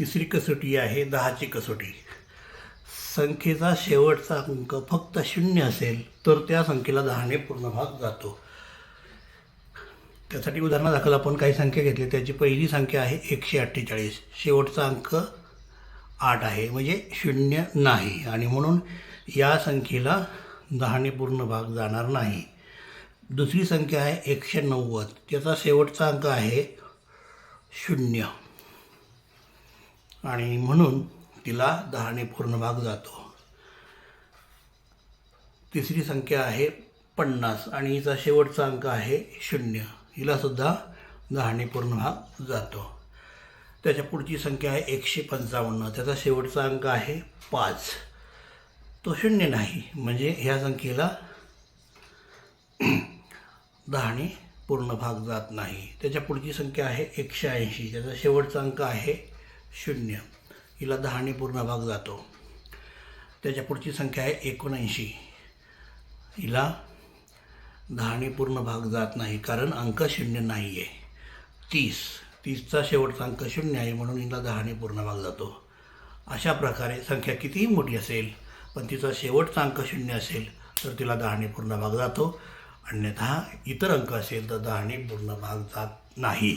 तिसरी कसोटी आहे दहाची कसोटी. संख्येचा शेवटचा अंक फक्त शून्य असेल तर त्या संख्येला दहाने पूर्ण भाग जातो. त्यासाठी उदाहरणादाखल आपण काही संख्या घेतली त्याची पहिली संख्या आहे एकशे अठ्ठेचाळीस. शेवटचा अंक आठ आहे म्हणजे शून्य नाही. आणि म्हणून या संख्येला दहाने पूर्ण भाग जाणार नाही. दुसरी संख्या आहे एकशे नव्वद. त्याचा शेवटचा अंक आहे शून्य. आणि म्हणून तिला दहाने पूर्ण भाग जातो. तिसरी संख्या आहे पन्नास आणि हिचा शेवटचा अंक आहे शून्य. हिलासुद्धा दहाने पूर्ण भाग जातो. त्याच्या पुढची संख्या आहे एकशे पंचावन्न. त्याचा शेवटचा अंक आहे पाच. तो शून्य नाही म्हणजे ह्या संख्येला दहाने पूर्ण भाग जात नाही. त्याच्या पुढची संख्या आहे एकशे ऐंशी. त्याचा शेवटचा अंक आहे शून्य. हिला दहाने पूर्ण भाग जातो. त्याच्या पुढची संख्या आहे एकोणऐंशी. हिला दहाने पूर्ण भाग जात नाही कारण अंक शून्य नाही आहे तीस. तीसचा शेवटचा अंक शून्य आहे म्हणून हिला दहाने पूर्ण भाग जातो. अशा प्रकारे संख्या कितीही मोठी असेल पण तिचा शेवटचा अंक शून्य असेल तर तिला दहाने पूर्ण भाग जातो. अन्यथा इतर अंक असेल तर दहाने पूर्ण भाग जात नाही.